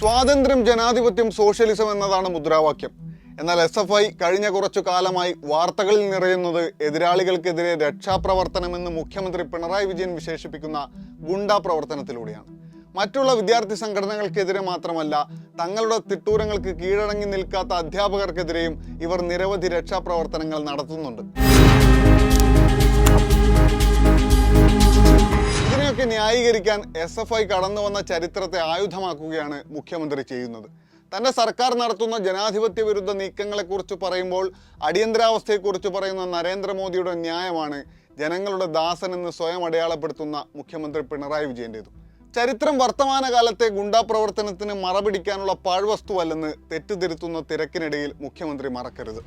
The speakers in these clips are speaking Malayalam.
സ്വാതന്ത്ര്യം ജനാധിപത്യം സോഷ്യലിസം എന്നതാണ് മുദ്രാവാക്യം. എന്നാൽ എസ് എഫ് ഐ കഴിഞ്ഞ കുറച്ചു കാലമായി വാർത്തകളിൽ നിറയുന്നത് എതിരാളികൾക്കെതിരെ രക്ഷാപ്രവർത്തനമെന്ന് മുഖ്യമന്ത്രി പിണറായി വിജയൻ വിശേഷിപ്പിക്കുന്ന ഗുണ്ടാ പ്രവർത്തനത്തിലൂടെയാണ്. മറ്റുള്ള വിദ്യാർത്ഥി സംഘടനകൾക്കെതിരെ മാത്രമല്ല തങ്ങളുടെ തിട്ടൂരങ്ങൾക്ക് കീഴടങ്ങി നിൽക്കാത്ത അധ്യാപകർക്കെതിരെയും ഇവർ നിരവധി രക്ഷാപ്രവർത്തനങ്ങൾ നടത്തുന്നുണ്ട്. ഇതിനെയൊക്കെ ന്യായീകരിക്കാൻ എസ് എഫ് ഐ കടന്നു വന്ന ചരിത്രത്തെ ആയുധമാക്കുകയാണ് മുഖ്യമന്ത്രി ചെയ്യുന്നത്. തന്റെ സർക്കാർ നടത്തുന്ന ജനാധിപത്യ വിരുദ്ധ നീക്കങ്ങളെക്കുറിച്ച് പറയുമ്പോൾ അടിയന്തരാവസ്ഥയെക്കുറിച്ച് പറയുന്ന നരേന്ദ്രമോദിയുടെ ന്യായമാണ് ജനങ്ങളുടെ ദാസൻ എന്ന് സ്വയം അടയാളപ്പെടുത്തുന്ന മുഖ്യമന്ത്രി പിണറായി വിജയന്റേതും ചരിത്രം വർത്തമാനകാലത്തെ ഗുണ്ടാ പ്രവർത്തനത്തിന് മറപിടിക്കാനുള്ള പാഴ്വസ്തുവല്ലെന്ന് തെറ്റുതിരുത്തുന്ന തിരക്കിനിടയിൽ മുഖ്യമന്ത്രി മറക്കരുത്.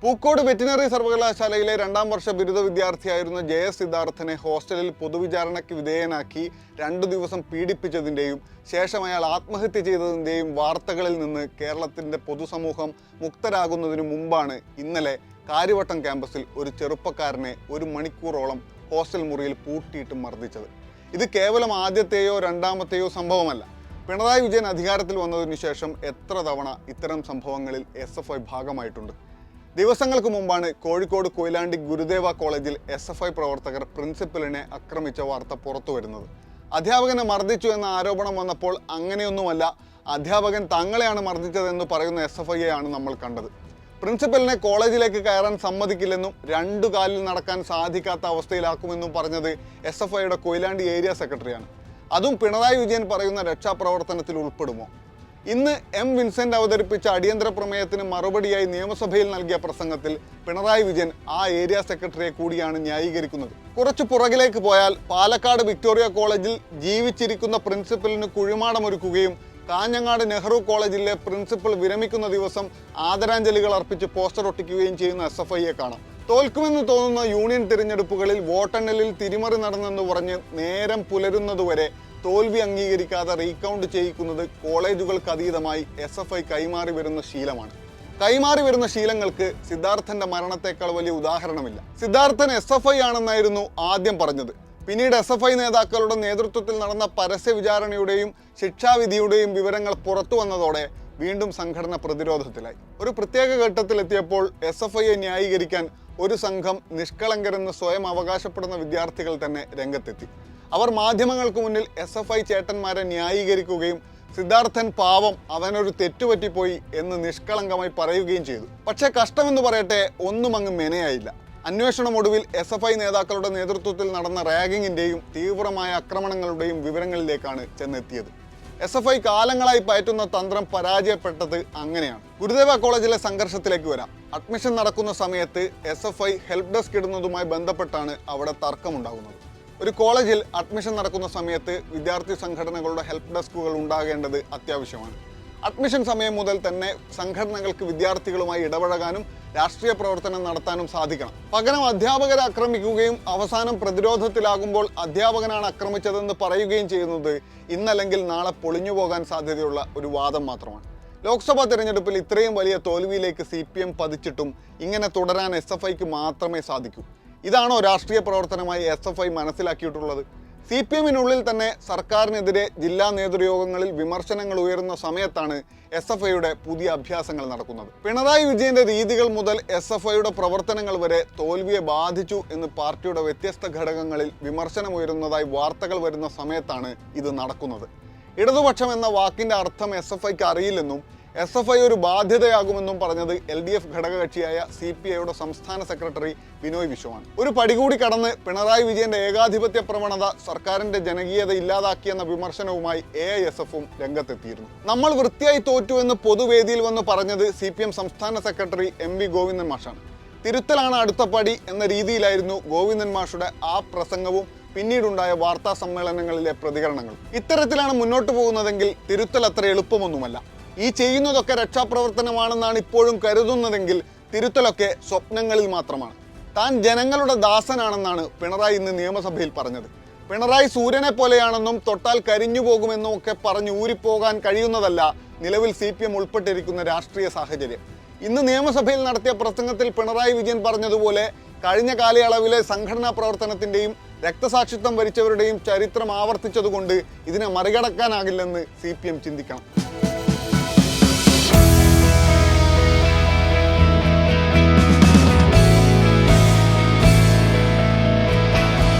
പൂക്കോട് വെറ്റിനറി സർവകലാശാലയിലെ രണ്ടാം വർഷ ബിരുദ വിദ്യാർത്ഥിയായിരുന്ന ജയ സിദ്ധാർത്ഥനെ ഹോസ്റ്റലിൽ പൊതുവിചാരണയ്ക്ക് വിധേയനാക്കി രണ്ടു ദിവസം പീഡിപ്പിച്ചതിന്റെയും ശേഷം അയാൾ ആത്മഹത്യ ചെയ്തതിന്റെയും വാർത്തകളിൽ നിന്ന് കേരളത്തിന്റെ പൊതുസമൂഹം മുക്തരാകുന്നതിനു മുമ്പാണ് ഇന്നലെ കാര്യവട്ടം ക്യാമ്പസിൽ ഒരു ചെറുപ്പക്കാരനെ ഒരു മണിക്കൂറോളം ഹോസ്റ്റൽ മുറിയിൽ പൂട്ടിയിട്ട് മർദ്ദിച്ചത്. ഇത് കേവലം ആദ്യത്തെയോ രണ്ടാമത്തെയോ സംഭവമല്ല. പിണറായി വിജയൻ അധികാരത്തിൽ വന്നതിനു ശേഷം എത്ര തവണ ഇത്തരം സംഭവങ്ങളിൽ എസ് ഭാഗമായിട്ടുണ്ട്? ദിവസങ്ങൾക്ക് മുമ്പാണ് കോഴിക്കോട് കൊയിലാണ്ടി ഗുരുദേവ കോളേജിൽ എസ് എഫ് ഐ പ്രവർത്തകർ പ്രിൻസിപ്പലിനെ ആക്രമിച്ച വാർത്ത പുറത്തു വരുന്നത്. അധ്യാപകനെ മർദ്ദിച്ചു എന്ന ആരോപണം വന്നപ്പോൾ അങ്ങനെയൊന്നുമല്ല അധ്യാപകൻ തങ്ങളെയാണ് മർദ്ദിച്ചതെന്ന് പറയുന്ന എസ് എഫ് ഐയെ ആണ് നമ്മൾ കണ്ടത്. പ്രിൻസിപ്പലിനെ കോളേജിലേക്ക് കയറാൻ സമ്മതിക്കില്ലെന്നും രണ്ടു കാലിൽ നടക്കാൻ സാധിക്കാത്ത അവസ്ഥയിലാക്കുമെന്നും പറഞ്ഞത് എസ് എഫ് ഐയുടെ കൊയിലാണ്ടി ഏരിയ സെക്രട്ടറിയാണ്. അതും പിണറായി വിജയൻ പറയുന്ന രക്ഷാപ്രവർത്തനത്തിൽ ഉൾപ്പെടുമോ? ഇന്ന് എം വിൻസെന്റ് അവതരിപ്പിച്ച അടിയന്തര പ്രമേയത്തിന് മറുപടിയായി നിയമസഭയിൽ നൽകിയ പ്രസംഗത്തിൽ പിണറായി വിജയൻ ആ ഏരിയ സെക്രട്ടറിയെ കൂടിയാണ് ന്യായീകരിക്കുന്നത്. കുറച്ചു പുറകിലേക്ക് പോയാൽ പാലക്കാട് വിക്ടോറിയ കോളേജിൽ ജീവിച്ചിരിക്കുന്ന പ്രിൻസിപ്പലിന് കുഴിമാടമൊരുക്കുകയും കാഞ്ഞങ്ങാട് നെഹ്റു കോളേജിലെ പ്രിൻസിപ്പൽ വിരമിക്കുന്ന ദിവസം ആദരാഞ്ജലികൾ അർപ്പിച്ച് പോസ്റ്റർ ഒട്ടിക്കുകയും ചെയ്യുന്ന എസ് എഫ് ഐയെ കാണാം. തോൽക്കുമെന്ന് തോന്നുന്ന യൂണിയൻ തിരഞ്ഞെടുപ്പുകളിൽ വോട്ടെണ്ണലിൽ തിരിമറി നടന്നെന്ന് പറഞ്ഞ് നേരം പുലരുന്നതുവരെ തോൽവി അംഗീകരിക്കാതെ റീകൗണ്ട് ചെയ്യിക്കുന്നത് കോളേജുകൾക്ക് അതീതമായി എസ് എഫ് ഐ കൈമാറി വരുന്ന ശീലമാണ്. കൈമാറി വരുന്ന ശീലങ്ങൾക്ക് സിദ്ധാർത്ഥന്റെ മരണത്തെക്കാൾ വലിയ ഉദാഹരണമില്ല. സിദ്ധാർത്ഥൻ എസ് എഫ് ഐ ആണെന്നായിരുന്നു ആദ്യം പറഞ്ഞത്. പിന്നീട് എസ് എഫ് ഐ നേതാക്കളുടെ നേതൃത്വത്തിൽ നടന്ന പരസ്യ വിചാരണയുടെയും ശിക്ഷാവിധിയുടെയും വിവരങ്ങൾ പുറത്തു വന്നതോടെ വീണ്ടും സംഘടന പ്രതിരോധത്തിലായി. ഒരു പ്രത്യേക ഘട്ടത്തിലെത്തിയപ്പോൾ എസ് എഫ് ഐയെ ന്യായീകരിക്കാൻ ഒരു സംഘം നിഷ്കളങ്കരെന്ന് സ്വയം അവകാശപ്പെടുന്ന വിദ്യാർത്ഥികൾ തന്നെ രംഗത്തെത്തി. അവർ മാധ്യമങ്ങൾക്ക് മുന്നിൽ എസ് എഫ് ഐ ചേട്ടന്മാരെ ന്യായീകരിക്കുകയും സിദ്ധാർത്ഥൻ പാവം അവനൊരു തെറ്റുപറ്റിപ്പോയി എന്ന് നിഷ്കളങ്കമായി പറയുകയും ചെയ്തു. പക്ഷേ കഷ്ടമെന്ന് പറയട്ടെ ഒന്നും അങ്ങ് മെനയായില്ല. അന്വേഷണം ഒടുവിൽ എസ് എഫ് ഐ നേതാക്കളുടെ നേതൃത്വത്തിൽ നടന്ന റാഗിങ്ങിന്റെയും തീവ്രമായ ആക്രമണങ്ങളുടെയും വിവരങ്ങളിലേക്കാണ് ചെന്നെത്തിയത്. എസ് എഫ് ഐ കാലങ്ങളായി പയറ്റുന്ന തന്ത്രം പരാജയപ്പെട്ടത് അങ്ങനെയാണ്. ഗുരുദേവ കോളേജിലെ സംഘർഷത്തിലേക്ക് വരാം. അഡ്മിഷൻ നടക്കുന്ന സമയത്ത് S F I help desk ഇടുന്നതുമായി ബന്ധപ്പെട്ടാണ് അവിടെ തർക്കമുണ്ടാകുന്നത്. ഒരു കോളേജിൽ അഡ്മിഷൻ നടക്കുന്ന സമയത്ത് വിദ്യാർത്ഥി സംഘടനകളുടെ ഹെൽപ്പ് ഡെസ്കുകൾ ഉണ്ടാകേണ്ടത് അത്യാവശ്യമാണ്. അഡ്മിഷൻ സമയം മുതൽ തന്നെ സംഘടനകൾക്ക് വിദ്യാർത്ഥികളുമായി ഇടപഴകാനും രാഷ്ട്രീയ പ്രവർത്തനം നടത്താനും സാധിക്കണം. പകരം അധ്യാപകരെ ആക്രമിക്കുകയും അവസാനം പ്രതിരോധത്തിലാകുമ്പോൾ അധ്യാപകനാണ് ആക്രമിച്ചതെന്ന് പറയുകയും ചെയ്യുന്നത് ഇന്നല്ലെങ്കിൽ നാളെ പൊളിഞ്ഞു പോകാൻ സാധ്യതയുള്ള ഒരു വാദം മാത്രമാണ്. ലോക്സഭാ തെരഞ്ഞെടുപ്പിൽ ഇത്രയും വലിയ തോൽവിയിലേക്ക് സി പി എം പതിച്ചിട്ടും ഇങ്ങനെ തുടരാൻ എസ് എഫ് ഐക്ക് മാത്രമേ സാധിക്കൂ. ഇതാണോ രാഷ്ട്രീയ പ്രവർത്തനമായി എസ് എഫ് ഐ മനസ്സിലാക്കിയിട്ടുള്ളത്? സി പി എമ്മിനുള്ളിൽ തന്നെ സർക്കാരിനെതിരെ ജില്ലാ നേതൃയോഗങ്ങളിൽ വിമർശനങ്ങൾ ഉയരുന്ന സമയത്താണ് എസ് എഫ് ഐയുടെ പുതിയ അഭ്യാസങ്ങൾ നടക്കുന്നത്. പിണറായി വിജയന്റെ രീതികൾ മുതൽ എസ് എഫ് ഐയുടെ പ്രവർത്തനങ്ങൾ വരെ തോൽവിയെ ബാധിച്ചു എന്ന് പാർട്ടിയുടെ വ്യത്യസ്ത ഘടകങ്ങളിൽ വിമർശനം ഉയരുന്നതായി വാർത്തകൾ വരുന്ന സമയത്താണ് ഇത് നടക്കുന്നത്. ഇടതുപക്ഷം എന്ന വാക്കിന്റെ അർത്ഥം എസ് എഫ് ഐക്ക് അറിയില്ലെന്നും എസ് എഫ് ഐ ഒരു ബാധ്യതയാകുമെന്നും പറഞ്ഞത് എൽ ഡി എഫ് ഘടകകക്ഷിയായ സി പി ഐയുടെ സംസ്ഥാന സെക്രട്ടറി ബിനോയ് വിശ്വമാണ്. ഒരു പടി കൂടി കടന്ന് പിണറായി വിജയന്റെ ഏകാധിപത്യ പ്രവണത സർക്കാരിന്റെ ജനകീയത ഇല്ലാതാക്കിയെന്ന വിമർശനവുമായി എ ഐ എസ് എഫും രംഗത്തെത്തിയിരുന്നു. നമ്മൾ വൃത്തിയായി തോറ്റു എന്ന് പൊതുവേദിയിൽ വന്ന് പറഞ്ഞത് സി പി എം സംസ്ഥാന സെക്രട്ടറി എം വി ഗോവിന്ദൻ മാഷാണ്. തിരുത്തലാണ് അടുത്ത പടി എന്ന രീതിയിലായിരുന്നു ഗോവിന്ദൻ മാഷുടെ ആ പ്രസംഗവും പിന്നീടുണ്ടായ വാർത്താ സമ്മേളനങ്ങളിലെ പ്രതികരണങ്ങൾ ഇത്തരത്തിലാണ് മുന്നോട്ട് പോകുന്നതെങ്കിൽ തിരുത്തൽ അത്ര എളുപ്പമൊന്നുമല്ല. ഈ ചെയ്യുന്നതൊക്കെ രക്ഷാപ്രവർത്തനമാണെന്നാണ് ഇപ്പോഴും കരുതുന്നതെങ്കിൽ തിരുത്തലൊക്കെ സ്വപ്നങ്ങളിൽ മാത്രമാണ്. താൻ ജനങ്ങളുടെ ദാസനാണെന്നാണ് പിണറായി ഇന്ന് നിയമസഭയിൽ പറഞ്ഞത്. പിണറായി സൂര്യനെ പോലെയാണെന്നും തൊട്ടാൽ കരിഞ്ഞു പോകുമെന്നും ഒക്കെ പറഞ്ഞ് ഊരിപ്പോകാൻ കഴിയുന്നതല്ല നിലവിൽ സി പി എം ഉൾപ്പെട്ടിരിക്കുന്ന രാഷ്ട്രീയ സാഹചര്യം. ഇന്ന് നിയമസഭയിൽ നടത്തിയ പ്രസംഗത്തിൽ പിണറായി വിജയൻ പറഞ്ഞതുപോലെ കഴിഞ്ഞ കാലയളവിലെ സംഘടനാ പ്രവർത്തനത്തിന്റെയും രക്തസാക്ഷിത്വം വരിച്ചവരുടെയും ചരിത്രം ആവർത്തിച്ചതുകൊണ്ട് ഇതിനെ മറികടക്കാനാകില്ലെന്ന് സി ചിന്തിക്കണം.